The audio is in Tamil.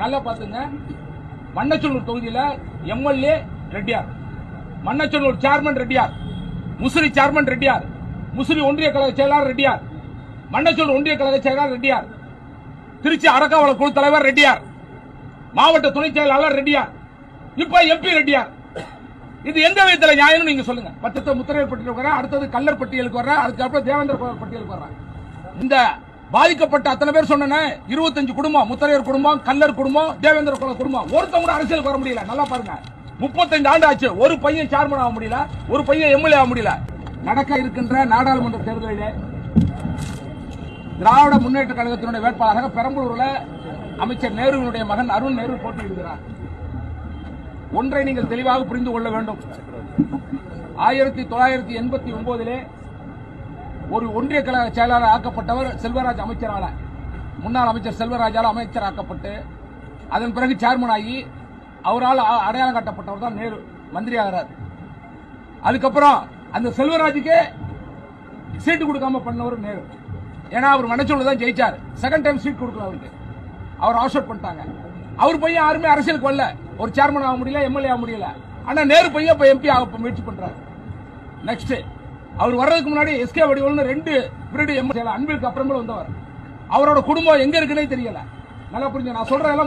நல்லா பார்த்துங்க. மண்ணச்சநல்லூர் தொகுதியில் MLA Reddiyar. Manachanallur chairman Reddiyar. Musiri chairman Reddiyar. Musiri ஒன்றிய கழக செயலாளர் ரெட்டியார். மன்னச்சூர் ஒன்றிய கழக செயலாளர் ரெட்டியார். திருச்சி அரக்காவள குழு தலைவர் ரெட்டியார். மாவட்ட துணை செயலாளர் ரெட்டியார். இப்ப எம்பி ரெட்டியார். இது எந்த விதத்துல நியாயம் நீங்க சொல்லுங்க. பத்தத்தை முத்திரையர் பட்டியலுக்கு வர அடுத்தது கல்லர் பட்டியலுக்கு வர அதுக்கப்புறம் தேவேந்திர பட்டியலுக்கு வர இந்த பாதிக்கப்பட்ட அத்தனை பேர் சொன்னேனே. இருபத்தஞ்சு குடும்பம் முத்தரையர் குடும்பம் கல்லர் குடும்பம் தேவேந்திர குல குடும்பம். ஒருத்தவங்க அரசியல் அரசியலுக்கு வர முடியல. நல்லா பாருங்க. முப்பத்தஞ்சு ஆண்டு ஆச்சு ஒரு பையன் சேர்மன் ஆக முடியல. ஒரு பையன் எம்எல்ஏ ஆக முடியல. நடக்க இருக்கின்ற நாடாளுமன்ற தேர்தலிலே திராவிட முன்னேற்ற கழகத்தினுடைய வேட்பாளராக பெரம்பலூர்ல அமைச்சர் நேருவினுடைய மகன் அருண் நேரு போட்டியிடுகிறார். ஒன்றை நீங்கள் தெளிவாக புரிந்து கொள்ள வேண்டும். ஆயிரத்தி தொள்ளாயிரத்தி எண்பத்தி ஒன்பதிலே ஒரு ஒன்றிய கழக செயலாளர் ஆக்கப்பட்டவர் செல்வராஜ் அமைச்சரால. முன்னாள் அமைச்சர் செல்வராஜால் அமைச்சர் ஆக்கப்பட்டு அதன் பிறகு சேர்மன் ஆகி அவரால் அ- அடையாளம் காட்டப்பட்டவர் தான் நேரு மந்திரி ஆகிறார் அதுக்கப்புறம் அந்த செல்வராஜுக்கே சீட்டு கொடுக்காம பண்ணவர் நேரு. ஏன்னா அவர் மனச்சூழல் தான் ஜெயிச்சார். செகண்ட் டைம் சீட் கொடுக்கல அவருக்கு. அவர் அவுட் பண்ணிட்டாங்க. அவர் பையன் யாருமே அரசியலுக்கு வரல. ஒரு சேர்மன் ஆக முடியல எம்எல்ஏ ஆக முடியல. ஆனா நேரு பையன் இப்ப எம்பி ஆக முயற்சி பண்றாரு. நெக்ஸ்ட் அவர் வர்றதுக்கு முன்னாடி எஸ்கே வடிவல்னு ரெண்டு பிரிடு எம்எல்ஏ அன்பிற்கு அப்புறமே வந்தவர். அவரோட குடும்பம் எங்க இருக்குன்னே தெரியல. நல்லா புரிஞ்சு நான் சொல்றதெல்லாம்